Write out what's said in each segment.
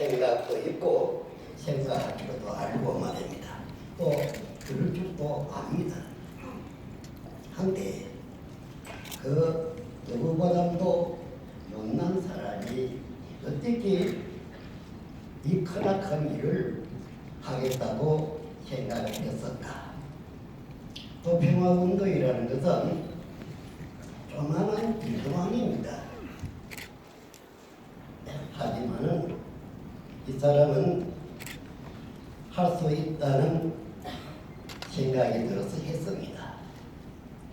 생각도 있고 생각할 줄도 알고 말입니다. 또 들을 줄도 압니다. 한데 그 누구보다도 못난 사람이 어떻게 이 크나큰 일을 하겠다고 생각을 했었까? 또 평화운동이라는 것은 조만한 일도 아닙니다. 하지만은 이 사람은 할 수 있다는 생각이 들어서 했습니다.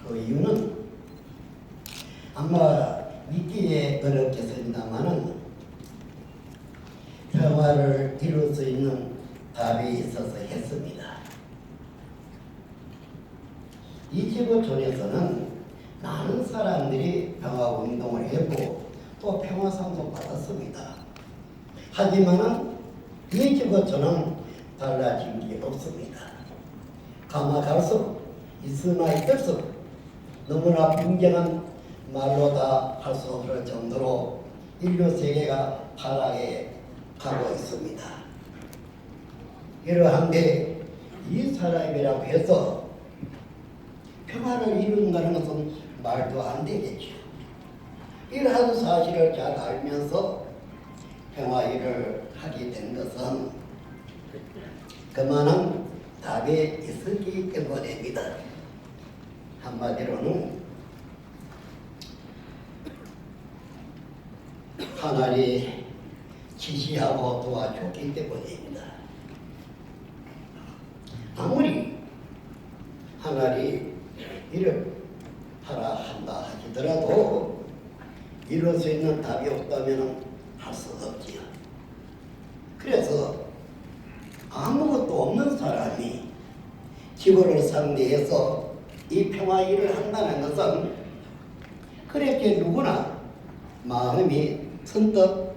그 이유는 아마 믿기에 어렵겠습니다만은 평화를 이룰 수 있는 답이 있어서 했습니다. 이 지구촌에서는 많은 사람들이 평화 운동을 했고 또 평화상도 받았습니다. 하지만은 이 지구촌은 달라진 게 없습니다. 가마 갈수록 있으나 있을수록 너무나 빈정한 말로 다 할 수 없을 정도로 인류 세계가 타락해 가고 있습니다. 이러한데 이 사람이라고 해서 평화를 이룬다는 것은 말도 안 되겠죠. 이러한 사실을 잘 알면서 평화 일을 하게 된 것은 그만한 답이 있었기 때문입니다. 한마디로는 하나님 지시하고 도와줬기 때문입니다. 아무리 하나님 일을 하라 한다 하시더라도 이룰 수 있는 답이 없다면 할 수 없지요. 그래서 아무것도 없는 사람이 상대해서 이 평화 일을 한다는 것은 그렇게 누구나 마음이 선뜻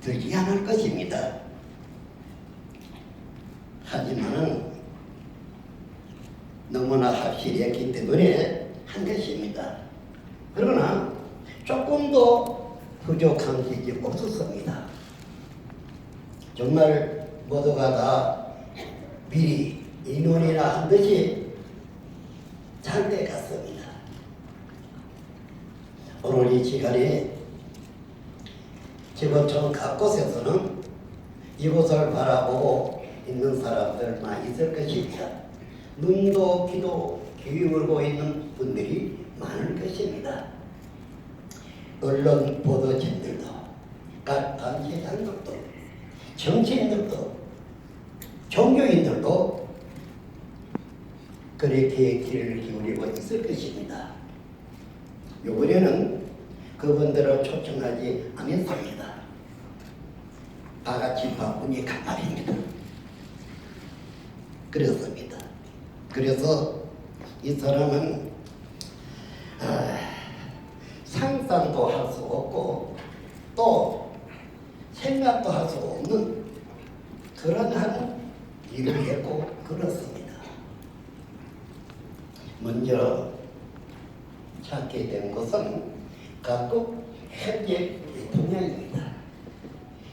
들지 않을 것입니다. 하지만은 너무나 확실했기 때문에 한 것입니다. 그러나 조금도 부족한 것이 없었습니다. 정말 모두가 다 미리 인원이나 한 듯이 잘 돼갔습니다. 오늘 이 시간에 지구촌 각곳에서는 이곳을 바라보고 있는 사람들만 있을 것입니다. 눈도 귀도 기울고 있는 분들이 많을 것입니다. 언론 보도진들도 각 단체장들도 정치인들도 종교인들도 그렇게 귀를 기울이고 있을 것입니다. 요번에는 그분들을 초청하지 않았습니다. 다 같이 바쁘니까 말입니다. 그렇습니다. 그래서 이 사람은 아, 상상도 할 수 없고 또 생각도 할 수 없는 그러한 일을 했고 그렇습니다. 먼저 찾게 된 것은 각국 현재 대통령입니다.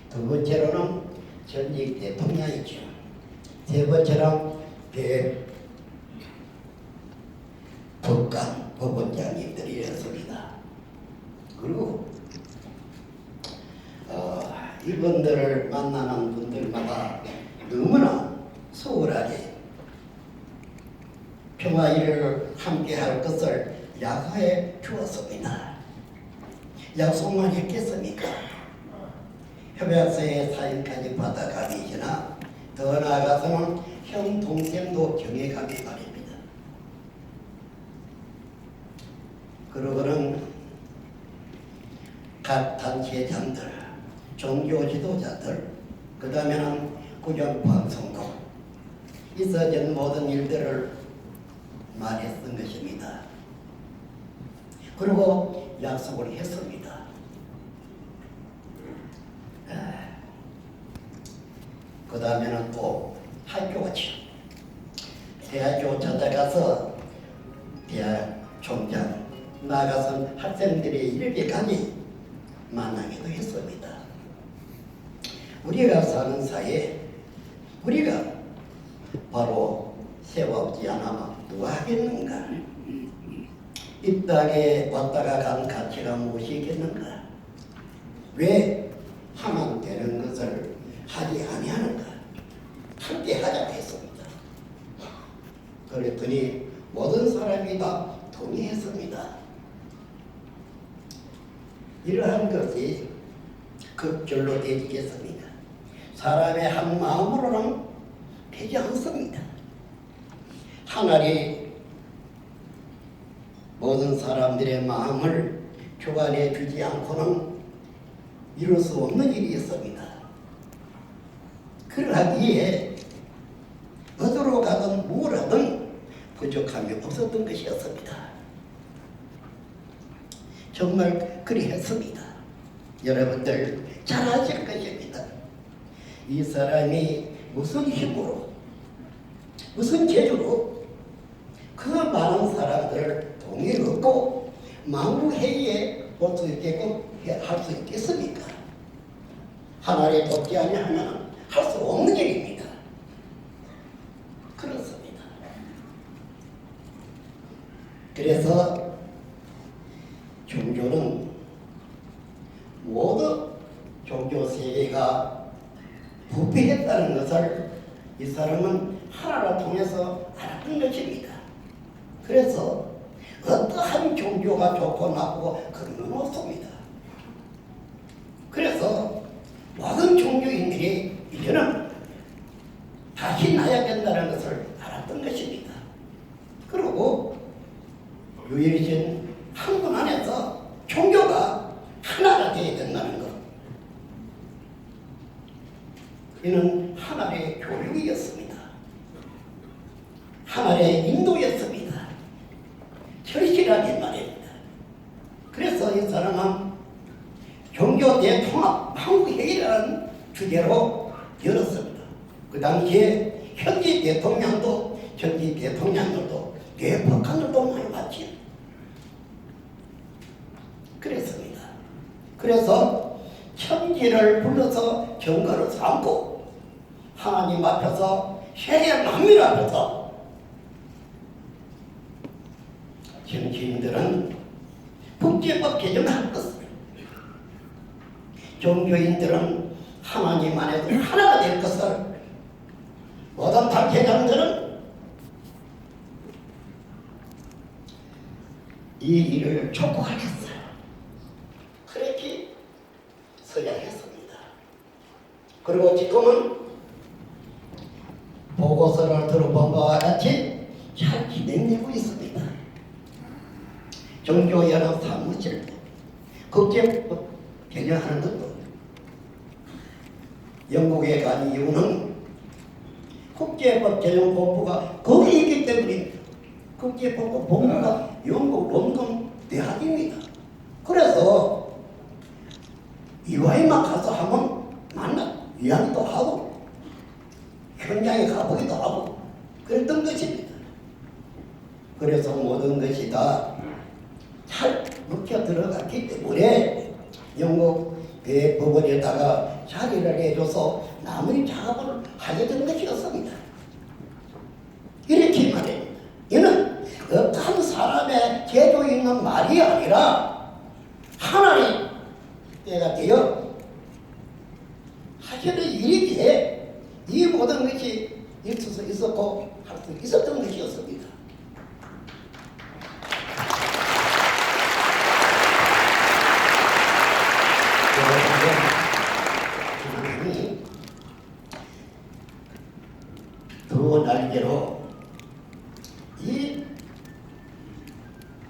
두 번째로는 전직 대통령이죠. 세 번째는 대 법관 법원장님들이었습니다. 그리고 어, 이분들을 만나는 분들마다 너무나 소홀하게 평화 일을 함께 할 것을 약속해 주었습니다. 약속만 했겠습니까? 협약서에 사인까지 받아가기시나 더 나아가서는 형 동생도 정해가기 바랍니다. 그러고는 각 단체장들, 종교 지도자들, 그 다음에는 구정방송국 있어진 모든 일들을 말했던 것입니다. 그리고 약속을 했습니다. 그 다음에는 또 학교죠. 대학교 찾아가서 대학 총장 나가서 학생들이 이렇게까지 만나기도 했습니다. 우리가 사는 사이에 우리가 바로 세워오지 않아 누가 하겠는가? 이 땅에 왔다가 간 가치가 무엇이겠는가? 왜 하면 되는 것을 하지 아니하는가? 함께 하자고 했습니다. 그랬더니 모든 사람이 다 동의했습니다. 이러한 것이 극절로 되지겠습니다. 사람의 한 마음으로는 되지 않습니다. 하나님 모든 사람들의 마음을 교관해 주지 않고는 이룰 수 없는 일이 있습니다. 그러하기에 어디로 가든 뭐라든 부족함이 없었던 것이었습니다. 정말 그리했습니다. 여러분들 잘 아실 것입니다. 이 사람이 무슨 힘으로 무슨 재주로 그 많은 사람들을 동의 얻고 망부회의에 올 수 있게끔 할 수 있겠습니까? 하나님 돕지 아니하면 할 수 없는 일입니다. 그렇습니다. 그래서 종교는 모두 종교 세계가 부패했다는 것을 이 사람은 하나를 통해서 알았던 것입니다. 그래서 어떠한 종교가 좋고 나쁘고 그런 건 없습니다. 그래서 모든 종교인들이 이제는 다시 나야 된다는 것을 알았던 것입니다. 그리고 유일신 한 분 안에서 종교가 하나가 되어야 된다는 것. 이는 하나의 교육이었습니다. 하나의 인도였습니다. 절실하게 말입니다. 그래서 이 사람은 종교 대통합 한국회의라는 주제로 열었습니다. 그 당시에 현지 대통령도 현지 대통령들도 대법관들도 많이 왔지. 그랬습니다. 그래서 천지를 불러서 경거를 삼고 하나님 앞에서 세계 만민 앞에서 정치인들은 국제법 개정할 것을 종교인들은 하나님 안에서 하나가 될 것을 모든 단체장들은 이 일을 촉구하겠어요. 그렇게 서약했습니다. 그리고 지금은 보고서를 들어본 바와 같이 잘 진행되고 있습니다. 종교연합 사무실 국제법 개정하는 것도 영국에 간 이유는 국제법 개정 본부가 거기 있기 때문에 국제법 본부가 영국 런던 대학입니다. 그래서 이와이만 가서 한번 만나 이야기도 하고 현장에 가보기도 하고 그랬던 것입니다. 그래서 모든 것이 다잘 묵혀 들어갔기 때문에 영국 대법원에다가 자리를 해줘서 나머지 작업을 하게 된 것이었습니다. 이렇게 말입니다. 이는 어떤 사람의 제도 있는 말이 아니라 하나님 때가 되어 하시는 일이기에 이 모든 것이 수 있었고 할수 있었던 것이었습니다. 하나님이 두 날개로 이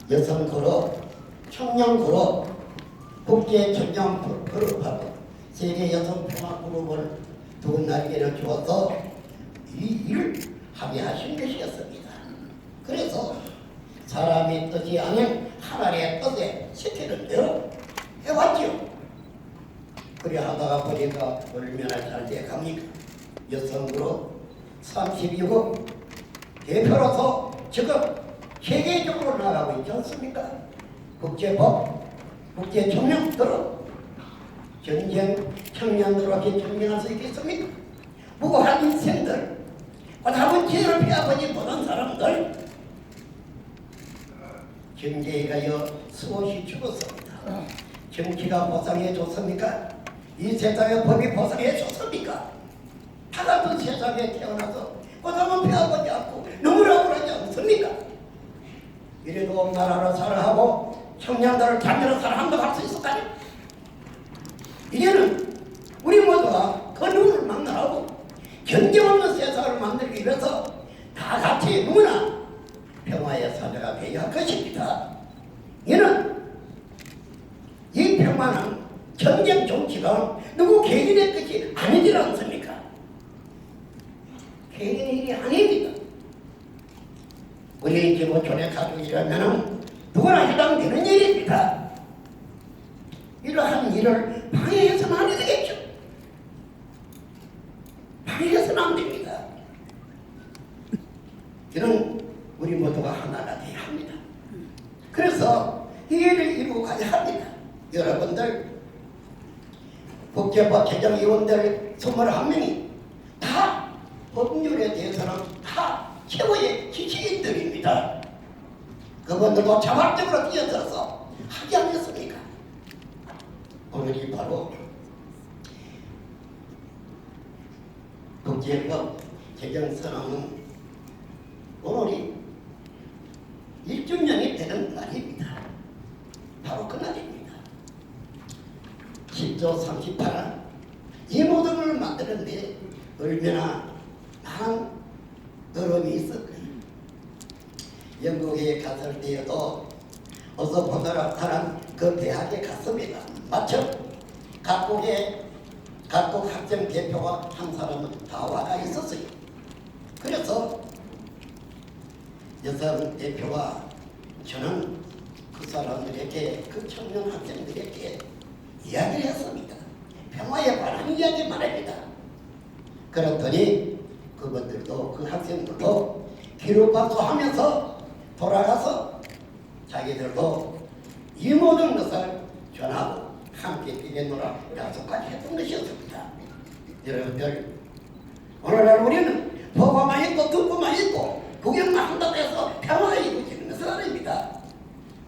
여성 그룹, 청년 그룹, 국제 청년 그룹하고 세계 여성 평화 그룹을 두 날개를 주어서 이 일을 합의하신 것이었습니다. 그래서 사람이 뜻이 아닌 하나님의 뜻에 시키는 대로 해왔지요. 그래 하다가 보니까 얼마나 잘 돼갑니까? 여성으로 32국 대표로서 지금 세계적으로 나가고 있지 않습니까? 국제법, 국제청령들은 전쟁 청년들에게 전쟁할 수 있겠습니까? 무고한 인생들, 고담은 죄를 피하고지 못한 사람들, 경제가 여 수없이 죽었습니다. 정치가 보상해 줬습니까? 이 세상의 법이 보상해 줬습니까? 다 같은 세상에 태어나서 고담은 피하고지 않고 너무나 억울하지 않습니까? 이래도 나라를 사랑하고 청년들을 자녀로 사랑한다고 할 수 있을까요? 이제는 우리 모두가 그 누구를 만나고 견제 없는 세상을 만들기 위해서 다 같이 누구나 평화의 사회가 되어야 할 것입니다. 이는 이 평화는 전쟁 정치가 누구 개인의 것이 아니지 않습니까? 개인의 일이 아닙니다. 우리 기본촌의 가족이라면 누구나 해당되는 일입니다. 이러한 일을 방해해서는 안 되겠죠. 방해해서는 안 됩니다. 이는 우리 모두가 하나가 되어야 합니다. 그래서 이 일을 이루고 가야 합니다. 여러분들 국제법 개정위원들 21명이 다 법률에 대해서는 다 최고의 지식 인들입니다. 그분들도 자발적으로 뛰어들어서 하지 않겠습니까? 오늘이 바로 국제법 개정 선언은 오늘이 1주년이 되는 날입니다. 바로 그날입니다. 10조 38안 이 모든 걸 만드는데 얼마나 많은 어려움이 있었거든요. 영국에 갔을 때에도 어서 보더라 하는 그 대학에 갔습니다. 마침 각국의 각국 학생 한 사람은 다 와가 있었어요. 그래서 여성 대표가 저는 그 사람들에게 그 청년 학생들에게 이야기를 했습니다. 평화에 관한 이야기 말입니다. 그랬더니 그분들도 그 학생들도 기록박수하면서 돌아가서 자기들도 이 모든 것을 전하고 함께 비겠노라 약속까지 했던 것이었습니다. 여러분들 오늘날 우리는 보고만 있고 듣고만 있고 구경만 한다고 해서 평화가 이루어지는 것은 아닙니다.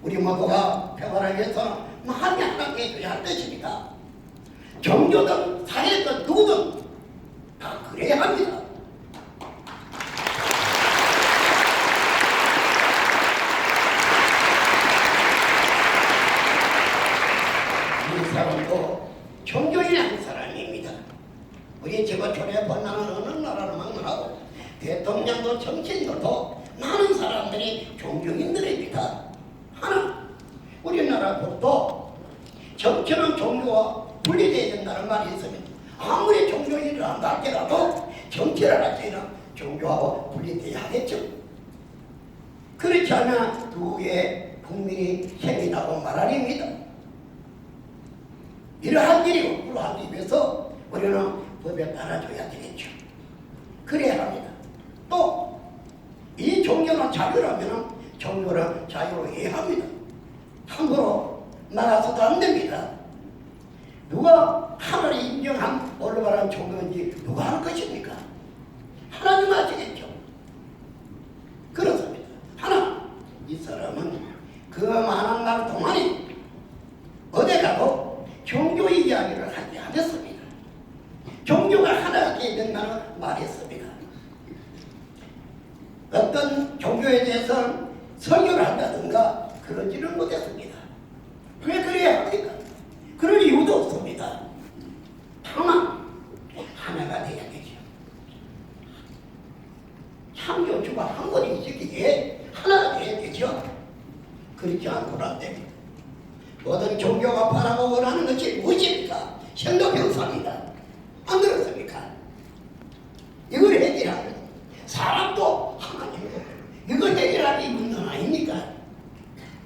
우리 모두가 평화를 위해서 많이 하나님께 해줘야 할 것입니다. 종교든 사회든 누구든 다 그래야 합니다. 이 사람도 종교인의 한 사람입니다. 우리 지구촌에 번나는 어느 나라를 만나고 대통령도 정치인들도 많은 사람들이 종교인들입니다. 하나 우리나라 법도 정치는 종교와 분리되어야 된다는 말이 있습니다. 아무리 종교인을 한다 할지라도 정치를 할 때는 종교하고 분리되어야 하겠죠. 그렇지 두 개의 국민이 나고 말아닙니다. 이러한 일이 없도록 하기 위해서 우리는 법에 따라줘야 되겠죠. 그래야 합니다. 또 이 종교는 자유라면 종교는 자유로 해야 합니다. 함부로 나가서도 안 됩니다. 누가 하나를 인정한 올바른 종교인지 누가 할 것입니까? 하나님 아시겠죠? 그렇습니다. 하나, 이 사람은 그 많은 날 동안에 어디 가도 종교 이야기를 하지 않았습니다. 종교가 하나가 된다는 말했습니다. 어떤 종교에 대해서 설교를 한다든가 그러지는 못했습니다. 왜 그래야 합니까? 그럴 이유도 없습니다. 다만 하나가 돼야 되죠. 창조주가 한 분이 있기에 하나가 돼야 되죠. 그렇지 않고는 안 됩니다. 모든 종교가 바라고 원하는 것이 무엇입니까? 현도병사입니다. 안 그렇습니까? 이걸 해결하는 사람도 하나님도 이걸 해결하기 문제는 아닙니까?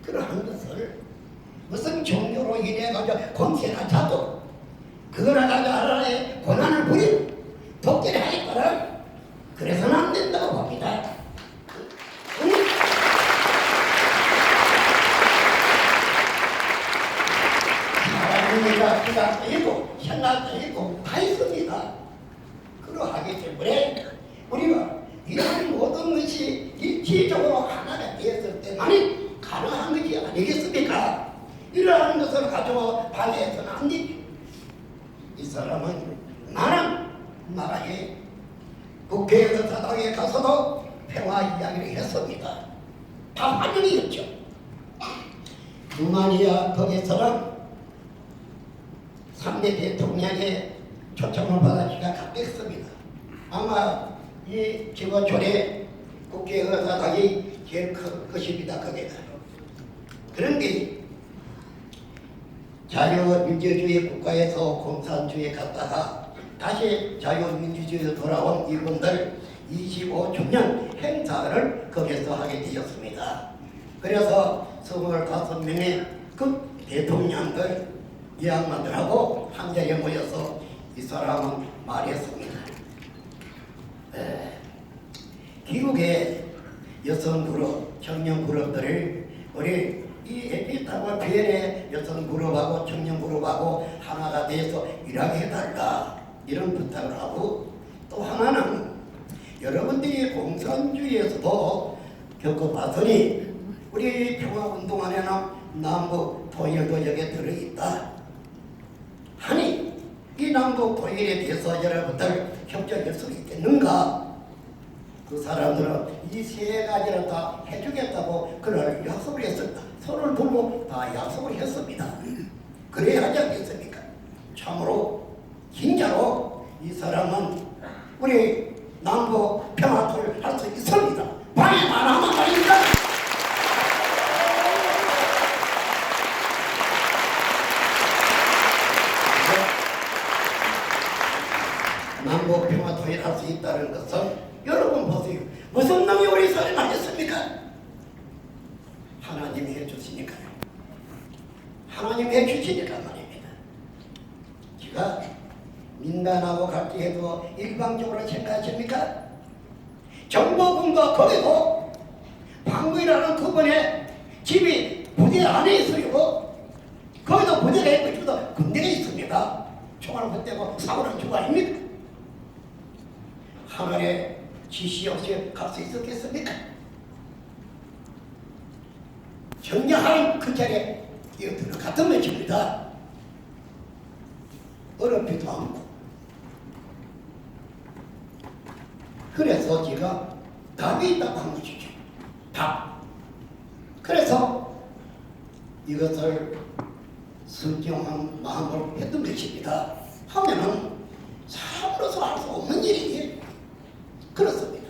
그러한 것을 무슨 종교로 인해 가지고 권세나 자도 그걸 가지고 하나의 권한을 부리고 독재를 하기 거를 그래서는 안 된다고 봅니다. 응? 사람이니까 그가 되고 하기 때문에 우리가 이런 모든 것이 일치적으로 하나가 되었을 때만이 가능한 것이 아니겠습니까? 이러한 것을 가지고 반대해서는 안 되죠. 이 사람은 나는 나라의 국회의원 사당에 가서도 평화 이야기를 했습니다. 다 환영이었죠. 루마니아 거기서는 3대 대통령의 초청을 받아 기가 갔겠습니다. 아마 이 지구촌의 큰 것입니다. 거기가. 그런데 자유민주주의 국가에서 공산주의에 갔다가 다시 자유민주주의로 돌아온 이분들 25주년 행사를 거기서 하게 되었습니다. 그래서 25명의 그 대통령들 이 양반들하고 한 자리에 모여서 이 사람은 말했습니다. 에, 미국의 여성 그룹, 청년 그룹들을 우리 이 에피타고 비엘의 여성 그룹하고 청년 그룹하고 하나가 돼서 일하게 해달라 이런 부탁을 하고 또 하나는 여러분들이 공산주의에서도 겪어봤으니 우리 평화운동 안에는 남북 통일도 여기에 들어있다 하니 이 남북 통일에 대해서 여러분들 협조할 수 있겠는가? 그 사람들은 이 세 가지를 다 해주겠다고 그날 약속을 했습니다. 손을 들고 다 약속을 했습니다. 그래야 하지 않겠습니까? 참으로 진짜로 이 사람은 우리 남북 평화를 할 수 있습니다. 방해만 하면 말입니다. 남북 평화 통일할 수 있다는 것은 여러분 보세요. 무슨 놈이 우리 사람 하겠습니까? 하나님이 해주시니까요. 하나님이 해주시니까 말입니다. 제가 민간하고 같이 해도 일방적으로 생각하십니까? 정보군과 거기도 방구이라는 그분의 집이 부대 안에 있어요. 거기도 부대가 있고 저도 군대가 있습니다. 총알 붙대고 사고는 주고 아닙니까? 하늘의 지시 없이 갈 수 있었겠습니까? 정량하는 그 자리에 뛰어 들어갔던 것입니다. 어렵지도 않고. 그래서 제가 답이 있다고 한 것이죠. 답. 그래서 이것을 순정한 마음으로 했던 것입니다. 하면은 사람으로서 알 수 없는 일이니 그렇습니다.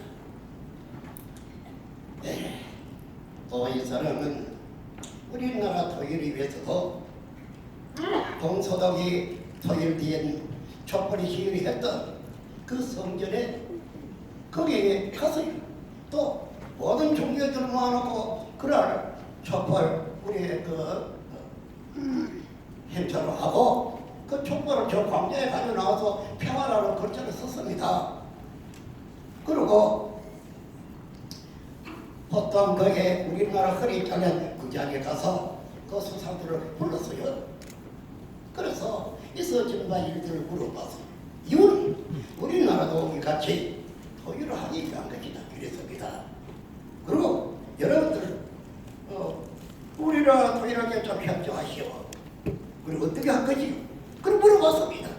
네. 또이 사람은 우리나라 토일을 위해서도 동서독이 토일된 촛불이 시위를 했던 그 성전에 거기에 가서요. 또 모든 종교들을 모아놓고 그날 촛불 우리의 그 음, 행차를 하고 그 촛불을 저 광장에 가지고 나와서 평화라는 글자를 썼습니다. 그리고 보통 그게 우리나라 허리 잘린 그 자리에 가서 그 수상들을 불렀어요. 그래서 있어진 바 일들을 물어봐서 이유는 우리나라도 우리 같이 토의를 하기 위한 것이다. 이랬습니다. 그리고 여러분들 어, 우리나라 토의를 좀 협조하시오. 그리고 어떻게 할 거지? 그걸 물어봤습니다.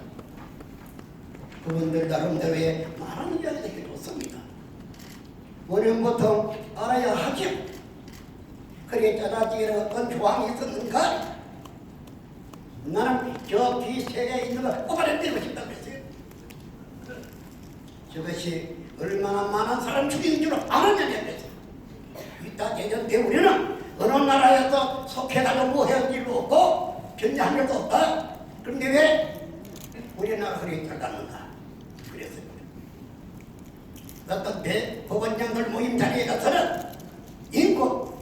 그분들 나름대로의 많은 이야기를 해줬습니다. 원형부터 알아야 하죠. 그래 짜다지에 어떤 조항이 있었는가? 나는 저 뒤세계에 있는 걸 뽑아내고 싶다 그랬어요. 저것이 얼마나 많은 사람 죽이는 줄 알았느냐 그랬어요. 이따 예전때 우리는 어느 나라에서 속해가지고 뭐 해온 일도 없고 변제한 일도 없다. 그런데 왜 우리나라 허리 잘랐는가? 그랬어요. 어떤 대 법원장들 모임 자리에 가서는 인고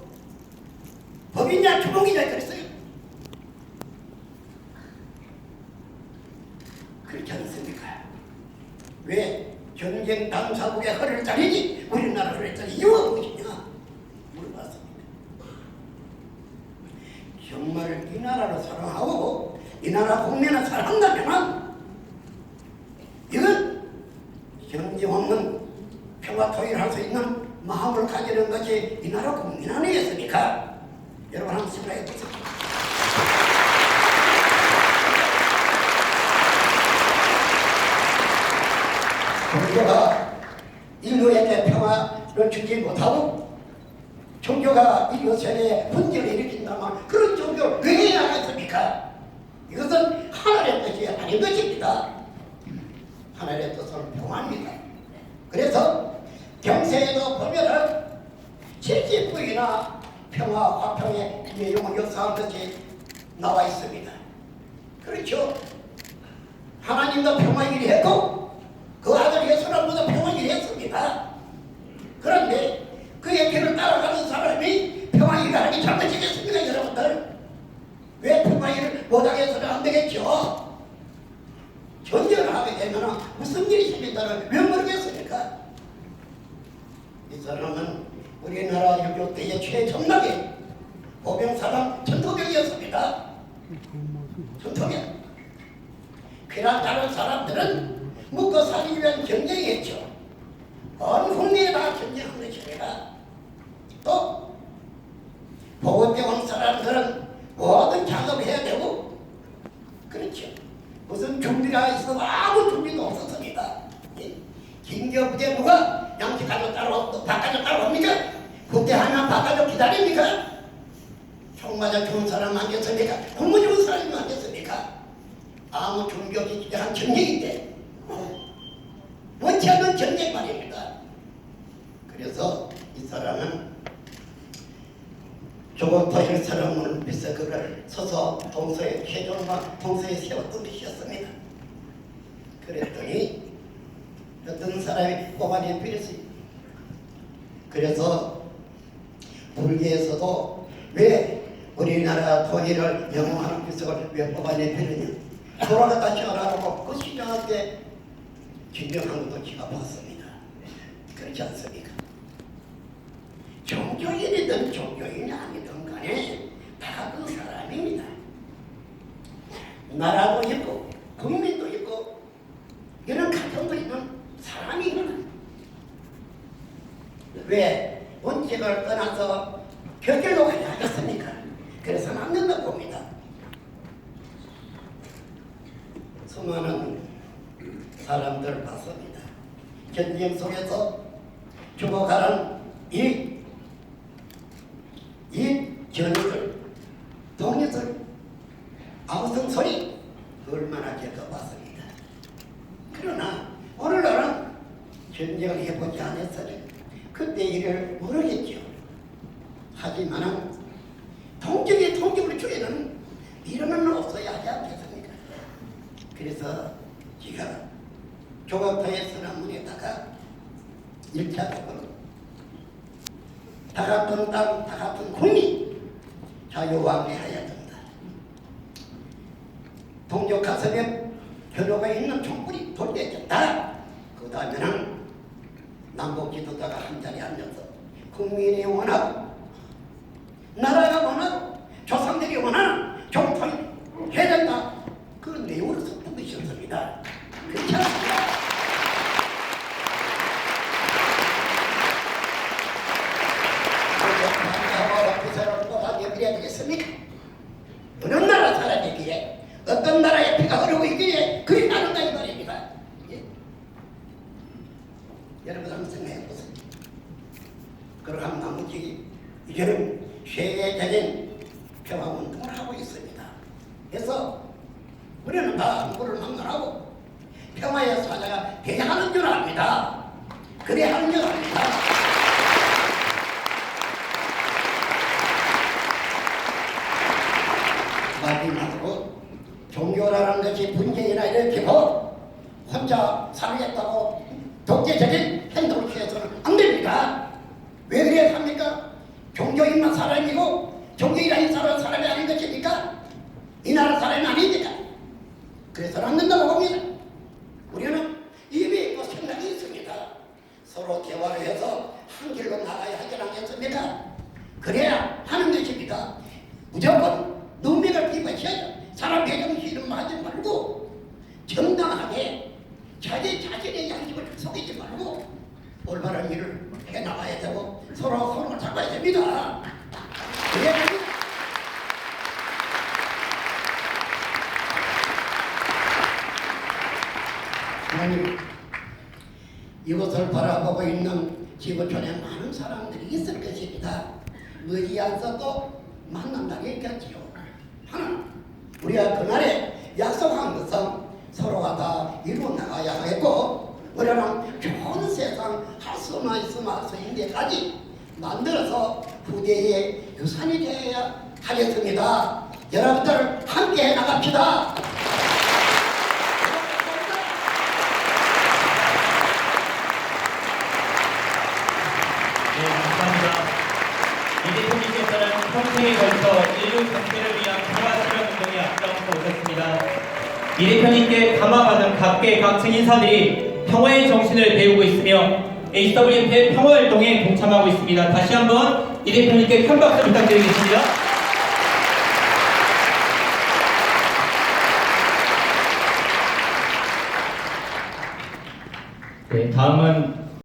법이냐 주먹이냐 그랬어요. 그렇지 않습니까? 왜 전쟁 당사국의 허리를 자르니 우리나라 허리를 자르 이유가 무엇이냐 물어봤습니다. 정말 이 나라를 사랑하고 이 나라 국민을 사랑한다면 이건 전쟁 없는 평화 통일할 수 있는 마음을 가지는 것이 이 나라 국민 아니겠습니까? 여러분 한번 생각해 보세요. 종교가 인류에게 평화를 주지 못하고 종교가 인류 세계에 분열을 일으킨다면 그런 종교를 왜 해야 하겠습니까? 이것은 하늘의 뜻이 아닌 것입니다. 하늘의 뜻은 평화입니다. 그래서 경세에도 보면은 70부이나 평화, 화평의 내용을 역사한 것이 나와 있습니다. 그렇죠? 하나님도 평화일이 했고 그 아들 예수님도 평화일이 했습니다. 그런데 그의 길을 따라가는 사람이 평화일을 하기 잘못이겠습니까 여러분들? 왜 평화일을 못하겠어는 안 되겠죠? 전쟁을 하게 되면 무슨 일이 생긴다는 왜 모르겠습니까? 이 사람은 우리나라 6.25 때의 최정락의 보병사람 전투병이었습니다. 전투병. 그런 다른 사람들은 먹고 살기 위한 경쟁이었죠. 온 국민이 다 경쟁한 것입니다. 또 보건병 온 사람들은 모든 작업해야 되고 그렇죠. 무슨 준비가 있어도 아무 준비도 없었습니다. 예? 긴급부대 누가 양식가족 따로 또 바깥쪽 따로 옵니까? 부대 하나 바깥쪽 기다립니까? 총 맞아 좋은 사람 아니겠습니까? 너무 좋은 사람이 아니겠습니까? 아무 준비 없이 진짜 한 전쟁인데 어. 원치 않는 전쟁 말입니다. 그래서 이 사람은 조국토일 사람을 비서 그를 서서 동서에 최종과 동서에 세웠던 것이었습니다. 그랬더니 어떤 사람이 뽑아내 버렸어요. 그래서 불교에서도 왜 우리나라 통일을 영웅하는 비석을 왜 뽑아내 버렸냐 돌아갔다 시원하고 그 시장한테 진정한 것도 제가 봤습니다. 그렇지 않습니까? 종교인이든 종교인이 아니든 간에 다 그 사람입니다. 나라도 있고 국민도 있고 이런 가정도 있는 사람이구나. 왜 원칙을 떠나서 곁길로 가야 하겠습니까? 그래서는 안 된다 봅니다. 수많은 사람들 봤습니다. 전쟁 속에서 죽어가는 이, 이 전이들, 동이들, 아무튼 소리 얼마나 겪어봤습니다. 그러나 오늘날은 전쟁을 해보지 않았으니 그때 일을 모르겠죠. 하지만은 통적이 통적으로 주에는 일은 없어야 하지 않겠습니까? 그래서 제가 조각타의 선언문에다가 일차적으로 다 같은 땅, 다 같은 국민 자유왕래하여야 된다. 동족 가슴에 결로가 있는 총불이 돌려졌다. 그 다음에는 남북 지도자가 한 자리에 앉아서 국민이 원하고 나라가 원하고 조상들이 원하는 종통이 해야 된다. 그 내용을 썼던 것이었습니다. 그렇지 않습니까? 야 되겠습니까? 어느 나라 사람이기에 어떤 나라의 피가 흐르고 있기에 그리 다른다 이 말입니다. 예? 여러분 한번 생각해 보세요. 그러한 나머지 이제는 세계적인 평화 운동을 하고 있습니다. 그래서 우리는 다 누구를 막론하고 평화의 사자가 돼야 하는 줄 압니다. 그래야 하는 줄 압니다. 마지막으로 종교라는 것이 분쟁이나 일으키고 혼자 살겠다고 독재적인 행동을 취해서는 안 됩니다. 왜 그래야 합니까? 종교인만 사람이고 종교인이 사람 사람이 아닌 것입니까? 이 나라 사람이 아닙니까? 그래서는 안 된다고 봅니다. 우리는 입이 있고 생각이 있습니다. 서로 대화를 해서 한 길로 나가야 하지 않겠습니까? 그래야 하는 것입니다. 무조건 눈매를 입으셔야 사람 배경 싫음 하지 말고 정당하게 자기 자신의 양심 친구를 속이지 말고 올바른 일을 해 나가야 되고 서로 서로를 잡아야 됩니다. 그래야 됩니다. 하나님 이곳을 바라보고 있는 지구촌에 많은 사람들이 있을 것입니다. 머지않아서도 만난 날이 있겠지요. 하나 우리가 그날에 약속한 것은 서로가 다 이루어 나가야 하겠고 우리는 좋은 세상 할 수만 있으면 할 수 있는 데까지 만들어서 후대의 유산이 되어야 하겠습니다. 여러분들 함께 해 나갑시다. 네, 감사합니다. 이 대표님께서는 평생에 걸쳐 인류 전체를 위한 평화 실현 운동에 앞장서 오셨습니다. 이 대표님께 감화받은 각계 각 증인사들이 평화의 정신을 배우고 있으며 HWF 평화활동에 동참하고 있습니다. 다시 한번 이 대표님께 큰 박수 부탁드리겠습니다. 네, 다음은